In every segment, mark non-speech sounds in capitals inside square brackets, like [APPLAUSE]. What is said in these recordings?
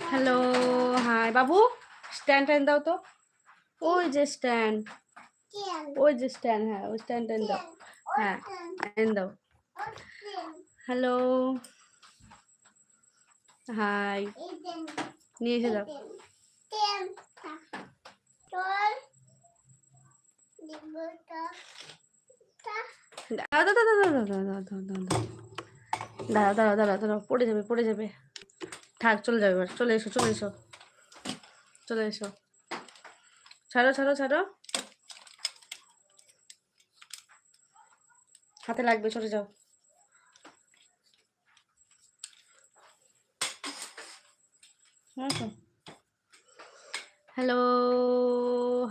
Hello hi বাবু stand টাইন দাও তো ওই যে স্ট্যান্ড ওই যে স্ট্যান্ড হ্যাঁ ওই স্ট্যান্ড টাইন দাও হ্যাঁ দাও হ্যালো হাই নিয়ে এসে দাও দাঁড়াও দাঁড়াও দাঁড়াও দাঁড়াও দাঁড়াও দাঁড়াও দাঁড়াও দাঁড়াও দাঁড়াও পড়ে যাবে পড়ে যাবে থাক চলে যাবে এবার। চলে এসো চলে এসো। চলে এসো। ছাড়ো ছাড়ো ছাড়ো। হাতে লাগবে সরে যাও। Hello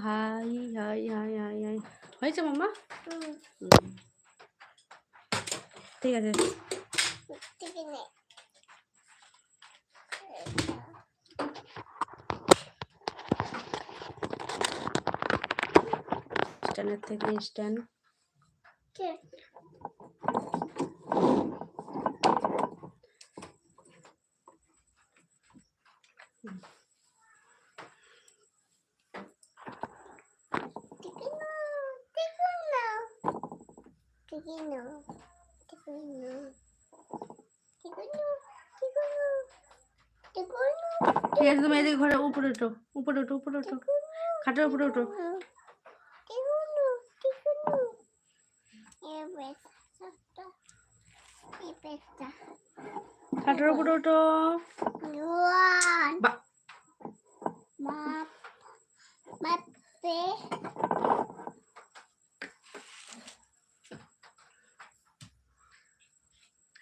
hi hi hi hi hi. হয়েছে মাম্মা? ঠিক আছে। স্ট্যান্ডের থেকে স্ট্যান্ড। ঘরে উপরে উঠো উপরে উঠো উপরে উঠো। খাটের উপরে উঠো। root root of? One. Ba my, my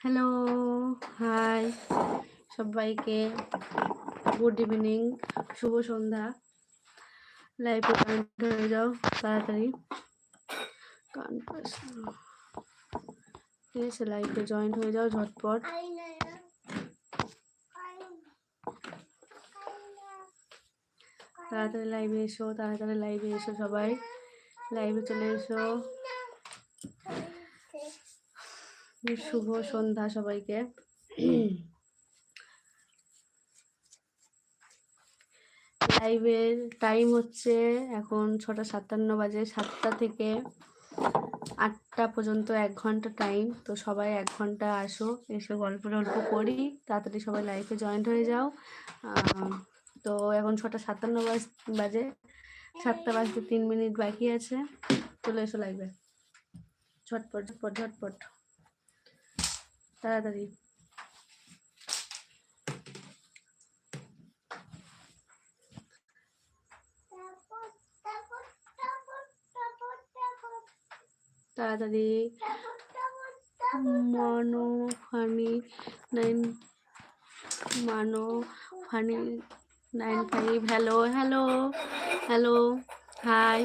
hello hi সবাইকে গুড ইভিনিং শুভ সন্ধ্যা লাইভে কানেক্ট হয়ে যাও তাড়াতাড়ি কনফারেন্স ঠিক আছে লাইভে জয়েন্ট হয়ে যাও ঝটপট তাড়াতাড়ি লাইভে এসো, তাড়াতাড়ি লাইভে এসো সবাই। লাইভে চলে এসো। শুভ সন্ধ্যা সবাইকে। লাইভের টাইম হচ্ছে এখন ছটা সাতান্ন বাজে, সাতটা থেকে আটটা পর্যন্ত এক ঘণ্টা টাইম তো সবাই এক ঘণ্টা আসো, এসে গল্প টল্প করি তাড়াতাড়ি সবাই লাইফে জয়েন্ট হয়ে যাও। তো এখন ছটা সাতান্ন বাজ সাতটা বাজতে তিন মিনিট বাকি আছে। চলে এসো লাগবে ঝটপট ঝটপট ঝটপট। তাড়াতাড়ি। তাড়াতাড়ি। মানো, ফানি, নাইন, মানো, funny nine five, hello hello hello, hi.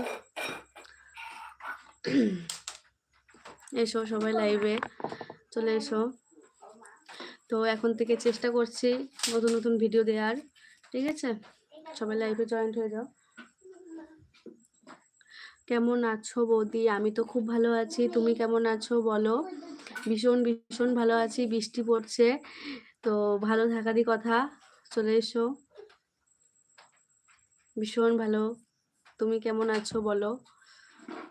এসো সবাই লাইভে, চলে এসো। তো এখন থেকে চেষ্টা করছি নতুন নতুন ভিডিও দেওয়ার, ঠিক আছে? সবাই লাইভে জয়েন্ট হয়ে যাও। কেমন আছো বৌদি? আমি তো খুব ভালো আছি। তুমি কেমন আছো বলো? ভীষণ ভীষণ ভালো আছি। বৃষ্টি পড়ছে। তো ভালো থাকারই কথা। চলে এসো। ভীষণ ভালো। তুমি কেমন আছো বলো?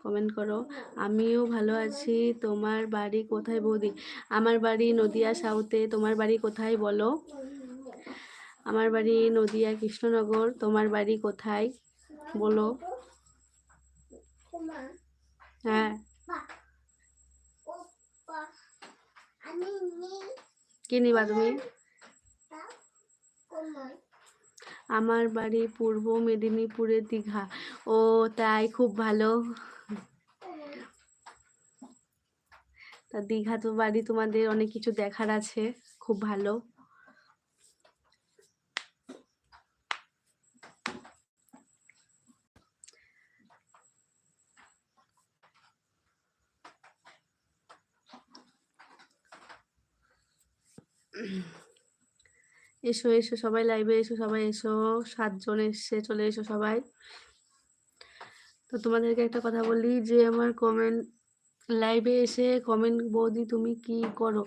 কমেন্ট করো। আমিও ভালো আছি। তোমার বাড়ি কোথায় বৌদি? আমার বাড়ি নদিয়া সাউথে তোমার বাড়ি কোথায় বলো? আমার বাড়ি নদিয়া কৃষ্ণনগর। তোমার বাড়ি কোথায়? বলো। হ্যাঁ। কি নিবা তুমি? আমার বাড়ি পূর্ব মেদিনীপুরের দীঘা। ও, তাই খুব ভালো। তা দীঘা তো বাড়ি তোমাদের অনেক কিছু দেখার আছে, খুব ভালো। এসো এসো সবাই লাইভে এসো, সবাই এসো। সাতজন এসছে, চলে এসো সবাই। তো তোমাদেরকে একটা কথা বলি যে, আমার কমেন্ট লাইভে এসে কমেন্ট বৌদি, তুমি কি করো?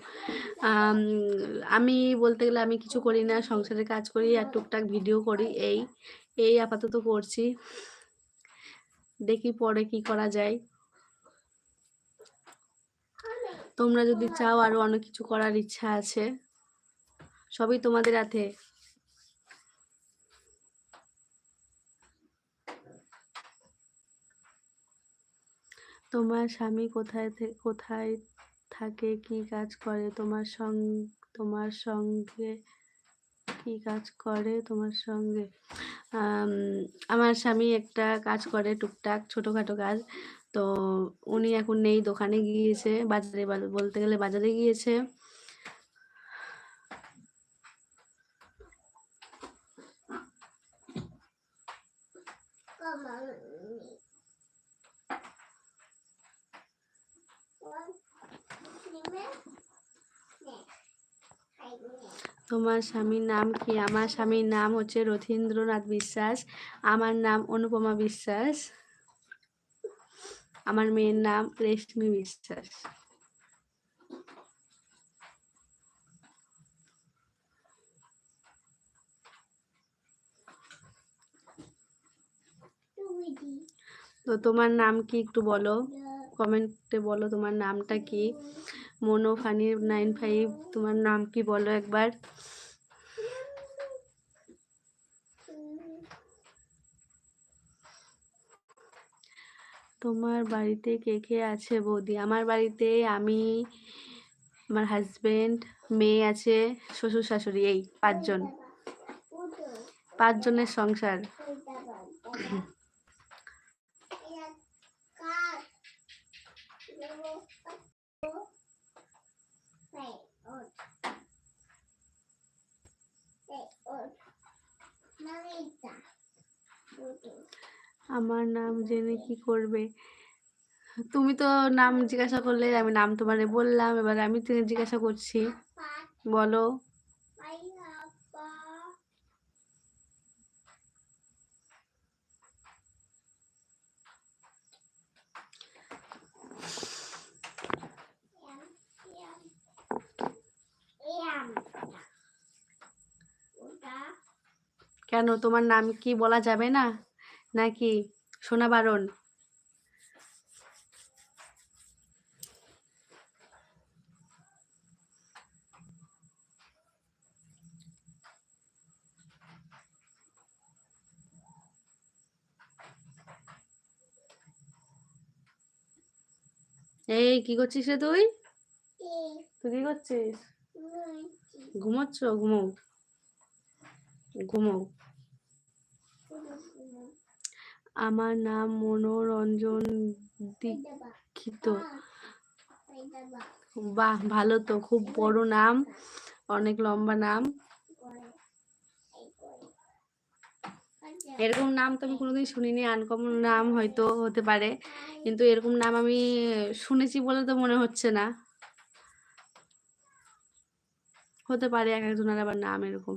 আমি বলতে গেলে আমি কিছু করি না, সংসারের কাজ করি আর টুকটাক ভিডিও করি, এই এই আপাতত করছি। দেখি পরে কি করা যায়। তোমরা যদি চাও আরও অনেক কিছু করার ইচ্ছা আছে। সবই তোমাদের হাতে। তোমার স্বামী কোথায় কোথায় থাকে কি কাজ করে? তোমার সং তোমার সঙ্গে কি কাজ করে? তোমার সঙ্গে আম, আমার স্বামী একটা কাজ করে টুকটাক ছোটখাটো কাজ। তো উনি এখন নেই দোকানে গিয়েছে বাজারে বলতে গেলে বাজারে গিয়েছে। তোমার স্বামীর নাম কি? আমার স্বামীর নাম হচ্ছে রথীন্দ্রনাথ বিশ্বাস। আমার নাম অনুপমা বিশ্বাস। আমার মেয়ের নাম রেশমি বিশ্বাস। তো তোমার নাম কি একটু বলো? কমেন্টে বলো তোমার নামটা কি? মনো ফানি নাইন ফাইভ তোমার নাম কি বলো একবার? তোমার বাড়িতে কে কে আছে বৌদি? আমার বাড়িতে আমি, আমার হাজবেন্ড মেয়ে আছে, শ্বশুর শাশুড়ি, এই পাঁচজন। পাঁচজনের সংসার। আমার নাম জেনে কি করবে? তুমি তো নাম জিজ্ঞাসা করলে আমি নাম তোমারে বললাম, এবার আমি থেকে জিজ্ঞাসা করছি। বলো। কেন, তোমার নাম কি বলা যাবে না? নাকি? সোনা বারণ। এই কি করছিস রে তুই? তুই কি করছিস? ঘুমোচ্ছ। ঘুমো। ঘুমো। আমার নাম মনোরঞ্জন দীক্ষিত। বাহ, ভালো তো, খুব বড় নাম, অনেক লম্বা নাম। এরকম নাম তো আমি কোনোদিন শুনিনি আনকমন নাম হয়তো হতে পারে, কিন্তু এরকম নাম আমি শুনেছি বলে তো মনে হচ্ছে না। হতে পারে এক একজনের আবার নাম এরকম।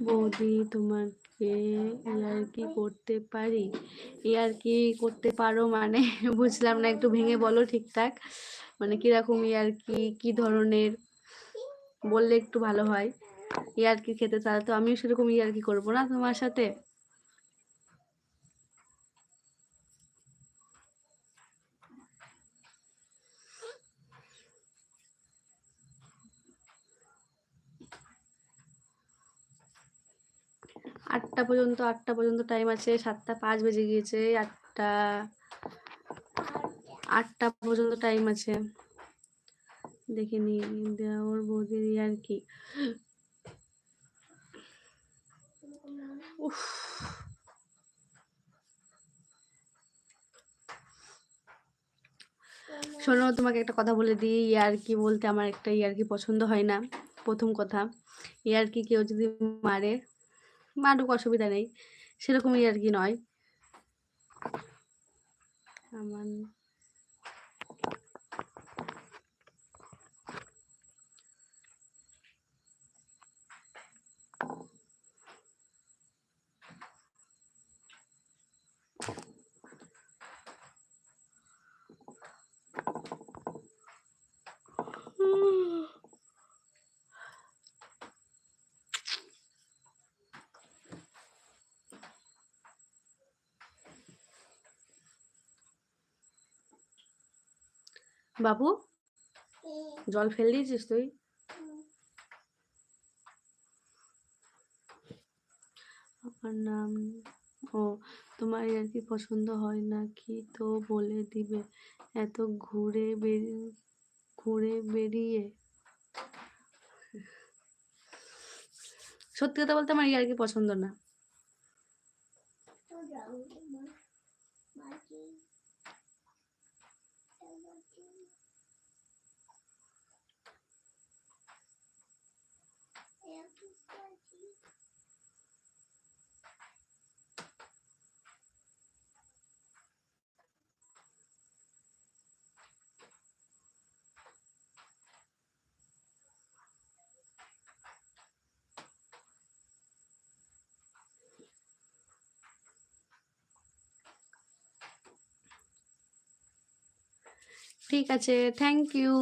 বৌদি, তোমাকে ইয়ার কি করতে পারি? ইয়ার কি করতে পারো মানে? [LAUGHS] বুঝলাম না, একটু ভেঙে বলো ঠিকঠাক। মানে কীরকম ইয়ার কি কি ধরনের? বললে একটু ভালো হয়। ইয়ার কি খেতে তাহলে তো আমিও সেরকম ইয়ার কি করব না তোমার সাথে? আটটা পর্যন্ত আটটা পর্যন্ত টাইম আছে, সাতটা পাঁচ বেজে গিয়েছে, আটটা আটটা পর্যন্ত টাইম আছে। দেখে নি, দেওর বৌদির আর কি? উফ। শোনো, তোমাকে একটা কথা বলে দিই, ইয়ার কি বলতে আমার একটা ইয়ার্কি পছন্দ হয় না? প্রথম কথা, ইয়ার কি কেউ যদি মারে মারুক অসুবিধা নেই। সেরকমই আর কি নয়। আমার বাবু? জল ফেল দিয়েছিস তুই? আমার নাম, ও, তোমার আর কি পছন্দ হয় না কি তো বলে দিবে, এত ঘুরে বেরিয়ে ঘুরে বেরিয়ে। সত্যি কথা বলতে আমার ইয়ার কি পছন্দ না। ঠিক আছে থ্যাংক ইউ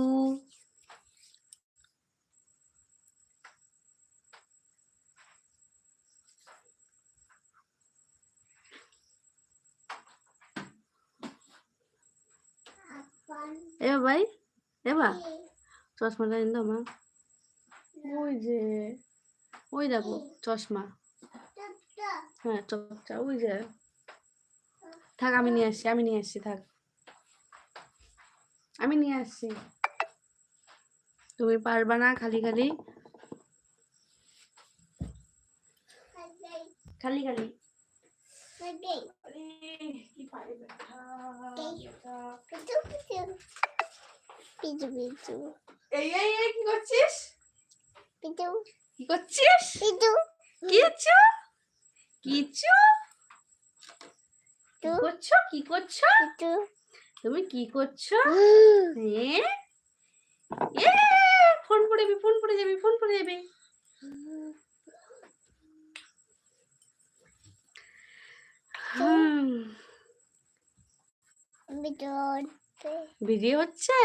এ ভাই এবা চশমাটা এনে দাও মা। ওই যে, ওই দেখো, চশমা। হ্যাঁ চশমা ওই যে। থাক, আমি নিয়ে আসছি, আমি নিয়ে আসছি, থাক। আমি নিয়ে আসছি তুমি পারবা না খালি খালি খালি খালি এই কি করছিস? কি করছিস? কি করছ? কি করছ? তুমি কি করছ? হ্যাঁ ফোন পড়ে যাবি ফোন পড়ে যাবি ফোন পড়ে যাবি ভিডিও হচ্ছে?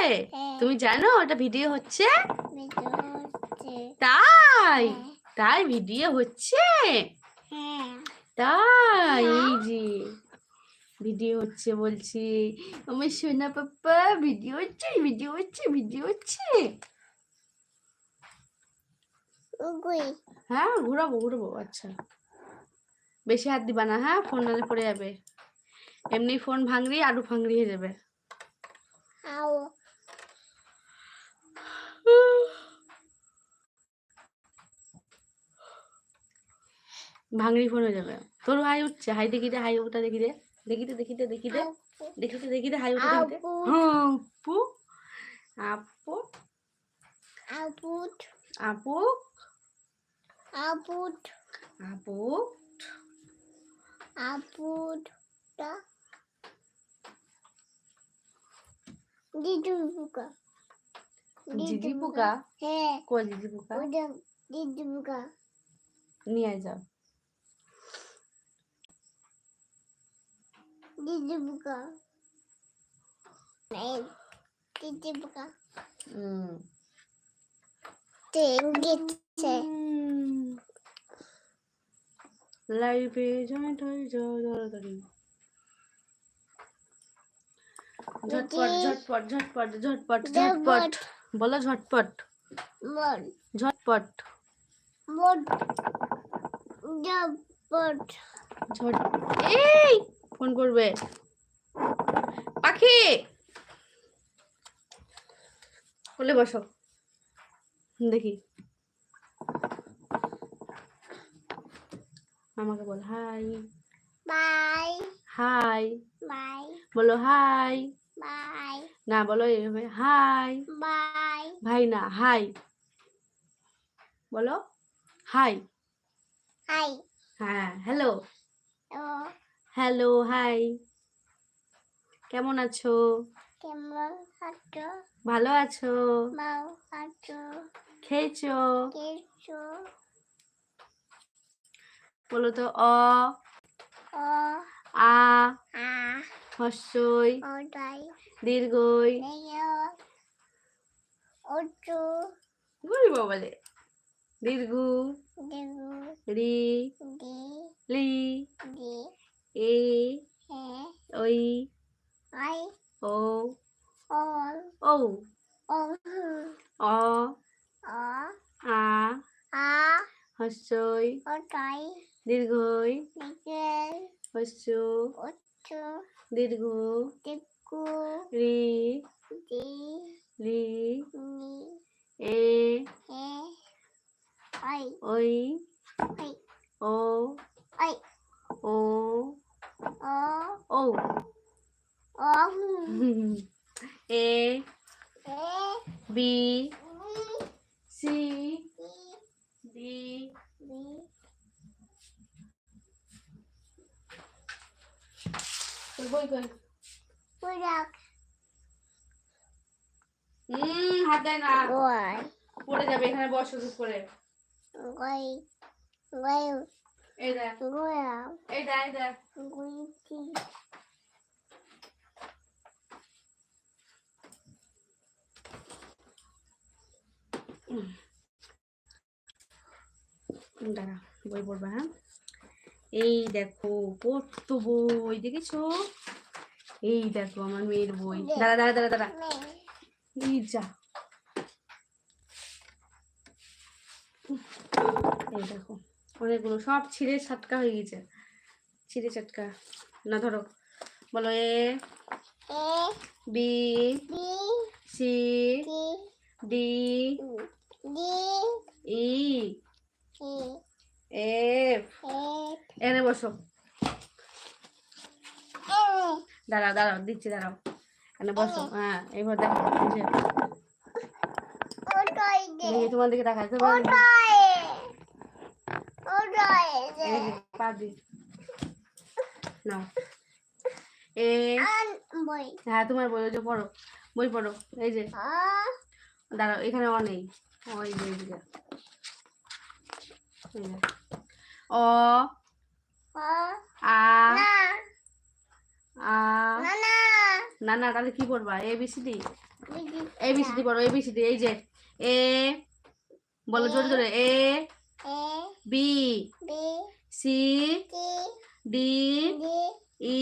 তুমি জানো ওটা ভিডিও হচ্ছে? তাই? তাই ভিডিও হচ্ছে? হ্যাঁ। তাই যে ভিডিও হচ্ছে বলছি আমার সোনা পাপ্পা ভিডিও হচ্ছে ভিডিও হচ্ছে ভিডিও হচ্ছে। হ্যাঁ ঘুরাবো ঘুরাবো আচ্ছা। বেশি হাত দিবা না হ্যাঁ ফোন নালে পড়ে যাবে। এমনি ফোন ভাঙড়ি আরও ভাঙড়ি হয়ে যাবে। ভাঙড়ি ফোন হয়ে যাবে। তোর হাই উঠছে হাই দেখি রে হাই ওটা দেখি দে দেখি দে দেখি দে দেখি দে দেখি দে দেখি দে হাই ওটা দেখি দে আপু। হ্যাঁ আপু। আপু। আপুট আপু। আপুট আপু। আপুট টা। দিদু বুকা জিজি পোকা হ্যাঁ। কই জিজি পোকা দিদু বুকা নিয়ে যাও। দিদু বুকা নাই দিদু বুকা হুম তে গেছে হুম লাইভে জয়েন্ট হয়ে যাও তাড়াতাড়ি ঝটপট ঝটপট ঝটপট ঝটপট ঝটপট বলো ঝটপট বল ঝটপট বল জবট ঝট এই ফোন করবে। পাখি! বলে বসো। দেখি। আমাকে বল হাই। বাই। হাই। বাই। বলো হাই। বাই। না বলো এইভাবে হাই। বাই। ভাই না হাই। বলো হাই। হাই। হ্যাঁ হ্যালো। Hello hi. কেমন আছো? কেমন আছো? ভালো আছো? বাউ আছো। খেয়েছো? কিছু বলো তো অ ও আ আ হস্যই ওটাই। দীর্ঘই। ওটু। বলব বলে দীর্ঘ দেবু রি দি লি। দি। এ হে ওই আই ও অল ও ও অ অ আ আ হস্যই ওটাই দীর্ঘই নিকেল হস্য ওটু দীর্ঘ দিকু রি দি লি নি এ হে আই ওই আই ও আই ও দি ডি দি তোর বই কই পুরাক হুম হাত দেয় না। পড়ে যাবে এখানে বসো করে এই দেখ গোয়া এই দেখ দেখ গুইতি দাঁড়া বই পড়বা হ্যাঁ? এই দেখো কত বই দেখেছ? এই দেখো আমার মেয়ের বই। দাঁড়া দাঁড়া দাঁড়া দাঁড়া। এই যা। এই দেখো। অনেকগুলো, সব ছিঁড়ে ছাটকা হয়ে গেছে। ছিঁড়ে ছাটকা। না, ধরো। বলো A, B, C, D, E, F. এনে বসো। দাঁড়াও দাঁড়াও, দিচ্ছি, দাঁড়াও। এনে বসো। হ্যাঁ এইবার দেখো তোমার দিকে তাকাই তোমার ওটাই ওটাই দে এই যে, পা দি নাও এ হ্যাঁ তোমার বই যে পড়ো বই পড়ো এই যে। দাঁড়াও এখানে অ নেই। ওই যে এইদিকে অ আ আ। না না। তাহলে কি পড়বা? A B C D A B C D পড়ো এ বি সি ডি এই যে। এ বলো জোরে জোরে। A B C D E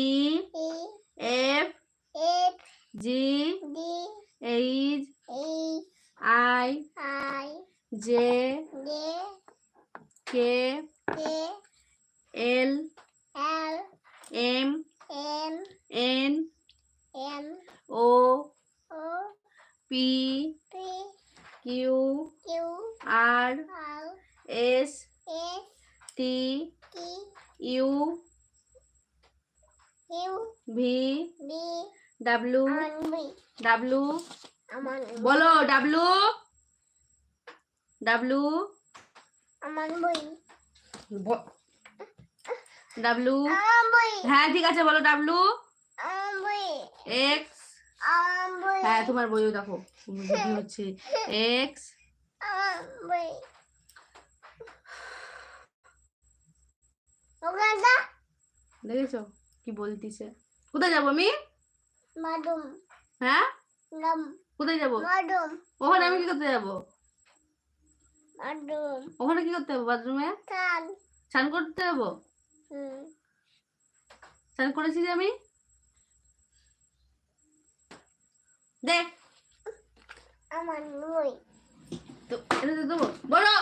F G H I J K L M N O P Q R S T U V W Aman বলো W W W হ্যাঁ ঠিক আছে বলো ডাব্লু এক্স হ্যাঁ তোমার বইও দেখো। হচ্ছে [LAUGHS] এক্স দেখেছ? কি বলতিছে? কোথায় যাব আমি? হ্যাঁ? কোথায় যাব? ওখানে আমি কি করতে যাব? ওখানে কি করতে যাব বাথরুমে? স্নান। করতে যাব? স্নান করেছি যে আমি? দেখ। আমার বই তো এটা দেবো। বলো!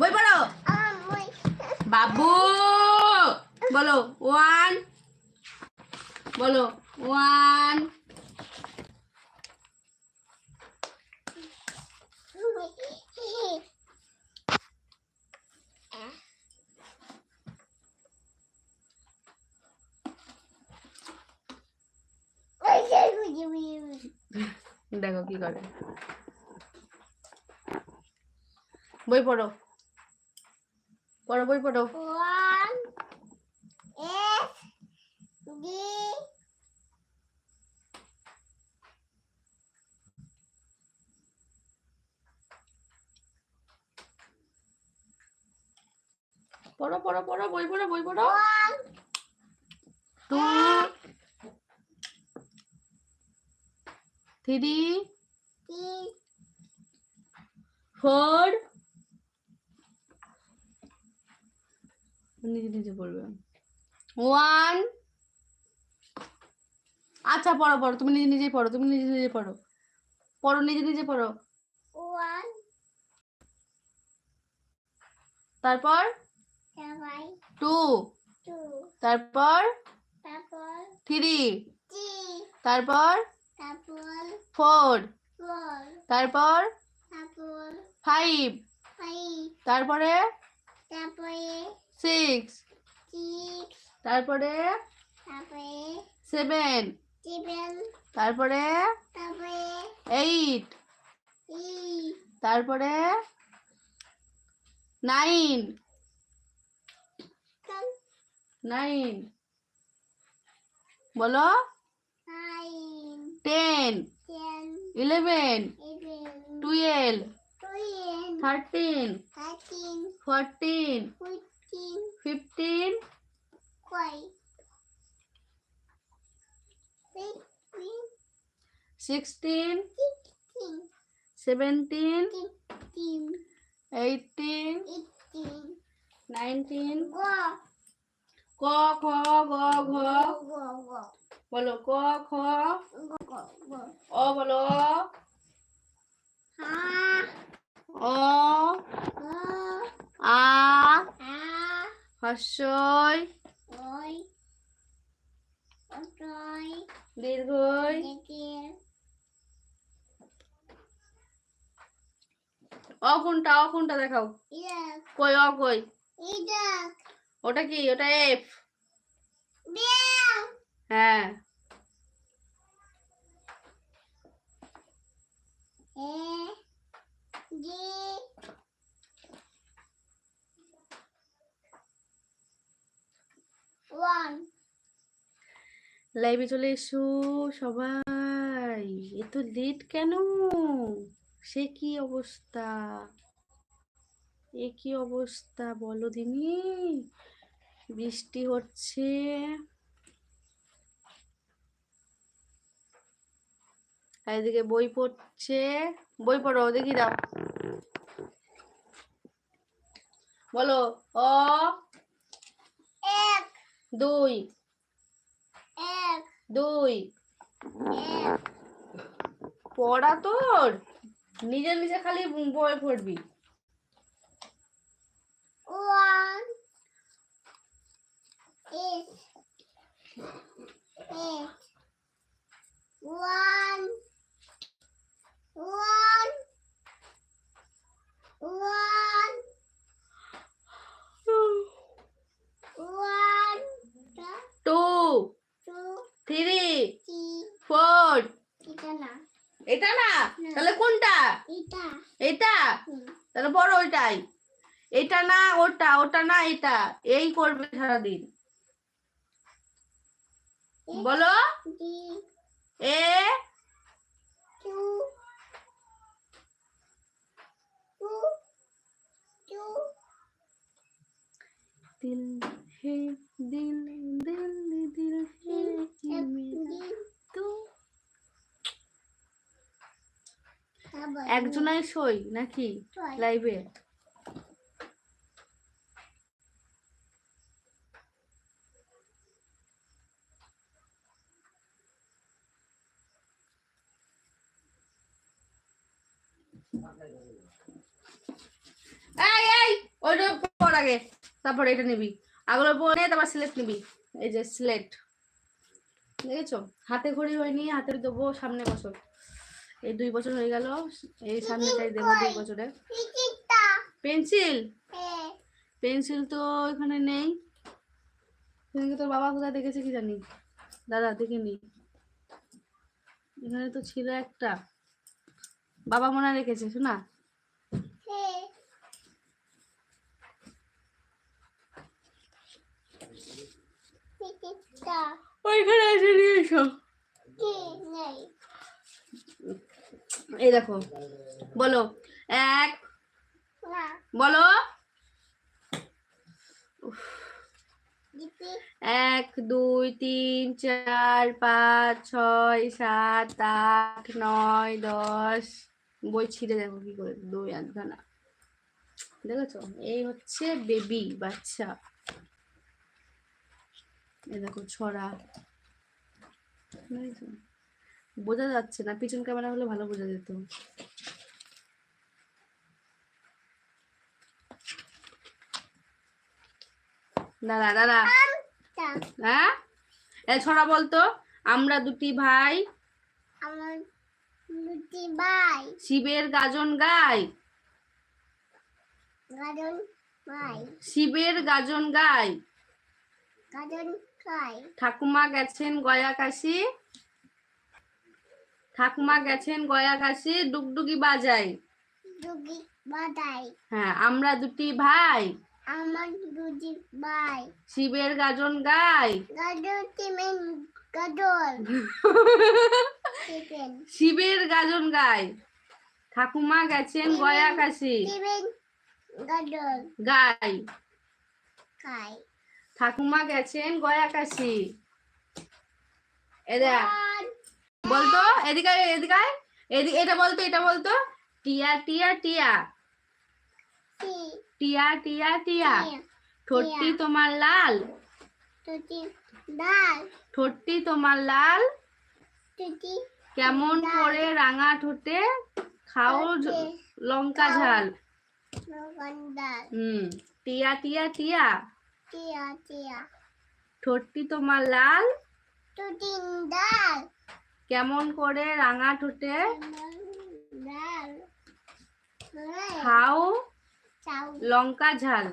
বই পড়ো! আমার বই বাবু! বলো ওয়ান। বলো ওয়ান। দেখো কি করে। বই পড়ো। পড়ো বই পড়ো। One S D পড়ো পড়ো পড়ো বই পড়ো বই পড়ো। টু থ্রি ফোর নিজে নিজে পড়বে। ওয়ান আচ্ছা পড়ো পড়ো। তুমি নিজে নিজেই পড়ো তুমি নিজে নিজে পড়ো। পড়ো নিজে নিজে পড়ো। One তারপর? টু তারপর? থ্রি তারপর? ফোর তারপর? ফাইভ তারপরে? তারপরে সিক্স six তারপরে তারপরে সেভেন seven তারপরে তারপরে এইট eight তারপরে নাইন নাইন বলো। Ten eleven twelve thirteen fourteen fourteen fifteen five fifteen sixteen sixteen seventeen seventeen eighteen eighteen nineteen go ক খ গ ঘ go go বলো ক খ go go go অ বলো oi oi অ কোনটা অ কোনটা দেখাও? কই অ কই? ওটা কি? ওটা এফ হ্যাঁ A, D, one, লাইভে চলে এসো সবাই। এত লেট কেন? সে কি অবস্থা? এ কি অবস্থা বলো দিনি? বৃষ্টি হচ্ছে। এদিকে বই পড়ছে। বই পড়ো দেখি দাও। বলো অ এক, দুই এক দুই। পড়া তোর? নিজে নিজে খালি বই ফুটবি Two. Three four. এটা না। তাহলে কোনটা? এটা। তাহলে বড় ওইটাই। এটা না ওটা ওটা না এটা। এই করবে সারাদিন। বলো? এ টু। হে দিল दिल दिल है একজনাই সই নাকি লাইভে? এই এই, ওইটা পর আগে। তারপরে এটা নিবি। আগুলো পরে তারপর সিলেট নিবি। এই যে সিলেট দেখেছ? হাতে ঘড়ি হয়নি হাতে দেবো সামনে বছর। এই দুই বছর হয়ে গেল, এই সামনেটাই দেবো দুই বছরে। পেন্সিল? পেন্সিল তো এখানে নেই। সেদিনকে তোর বাবা কোথায় দেখেছে কি জানি? দাদা দেখিনি এখানে তো ছিল একটা। বাবা মনে রেখেছে, শোনা হ্যাঁ টিকিটটা ওইখানে এসে নিয়ে এসো। এই দেখো বলো এক বলো। এক দুই তিন চার পাঁচ ছয় সাত আট নয় দশ। বই ছিঁড়ে দেখো কি করে? দুই আধখানা দেখেছ? এই হচ্ছে বেবি বাচ্চা। দেখো ছড়া। বোঝা যাচ্ছে না পিছন ক্যামেরা হলে ভালো বোঝা যেত। দাদা দাদা হ্যাঁ? এ ছড়া বলতো আমরা দুটি ভাই। দুটি ভাই। শিবের গাজন গাই। গাজন ভাই শিবের গাজন গাই। গাজন ঠাকুমা গেছেন গয়া কাশি ঠাকুমা গেছেন গয়া কাশি ডুগডুগি বাজাই। হ্যাঁ আমরা দুটি ভাই। আমার দুটি ভাই। শিবের গাজন গাই। শিবের গাজন গাই। ঠাকুমা গেছেন গয়া কাশি গাই। খাই ঠাকুমা গেছেন গয়া কাশি। বলতো? এদিকে এদিকে এদিকে এটা বলতো এটা বলতো। টিয়া টিয়া টিয়া। টিয়া টিয়া টিয়া। ঠোঁটটি তোমার লাল। ঠোঁটটি তোমার লাল। কেমন করে রাঙা ঠোঁটে খাও লঙ্কা ঝাল। হুম টিয়া টিয়া টিয়া। টিয়া টিয়া ঠোঁটটি তোমার লাল? কেমন করে রাঙা ঠোঁটে? খাও লঙ্কা ঝাল।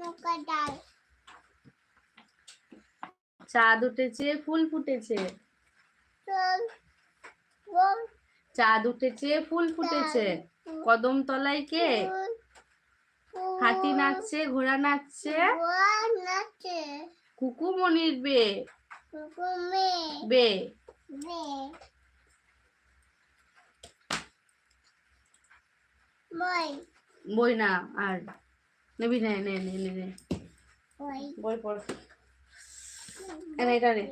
লঙ্কা ডাল। চাঁদ উঠেছে ফুল ফুটেছে। চাঁদ উঠেছে ফুল ফুটেছে। কদম তলায় কে? হাতি নাচছে, ঘোড়া নাচছে। নাচে কুকুমনির বে। বে। বই না, আর। নেবি, নে নে নে নে নে। বই পড়। এটা নে।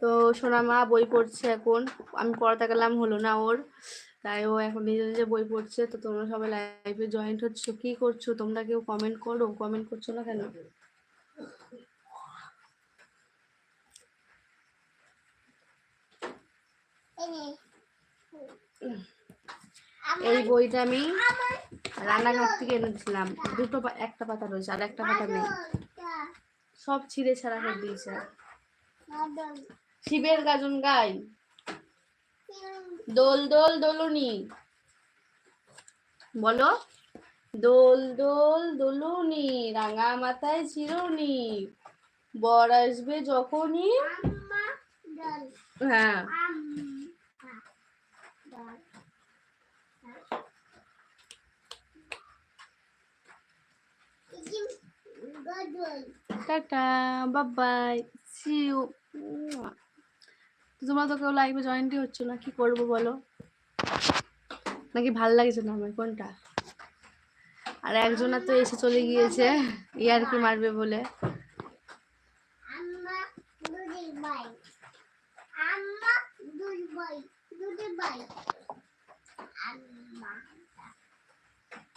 তো সোনা মা বই পড়ছে এখন। আমি পড়াতে গেলাম হলো না ওর। তাই ও এখন নিজে নিজে বই পড়ছে। তো তোমরা সবাই লাইভে জয়েন্ট হচ্ছ। কি করছ? তোমরা কেউ কমেন্ট করো? কমেন্ট করছ না কেন? এই বইটা আমি রান্নাঘর থেকে এনেছিলাম দুটো একটা পাতা রয়েছে আর একটা পাতা নেই। সব ছিঁড়ে ছাড়া করে দিয়েছে। শিবের গাজন গাই। দোল দোল, দোলনি। বলো। দোল দোল, দোলনি, রাঙা মাথায় চিরুনি বর আসবে যখনই। হ্যাঁ। বাবাই সি ইউ তোমার তো কেউ লাইভে জয়েন্টই হচ্ছে না, কি করব বলো? নাকি ভালো লাগছে না আমার কোনটা? আর একজনা তো এসে চলে গিয়েছে ইয়ার কি মারবে বলে। আম্মা দুই ভাই। দুই ভাই। আম্মা।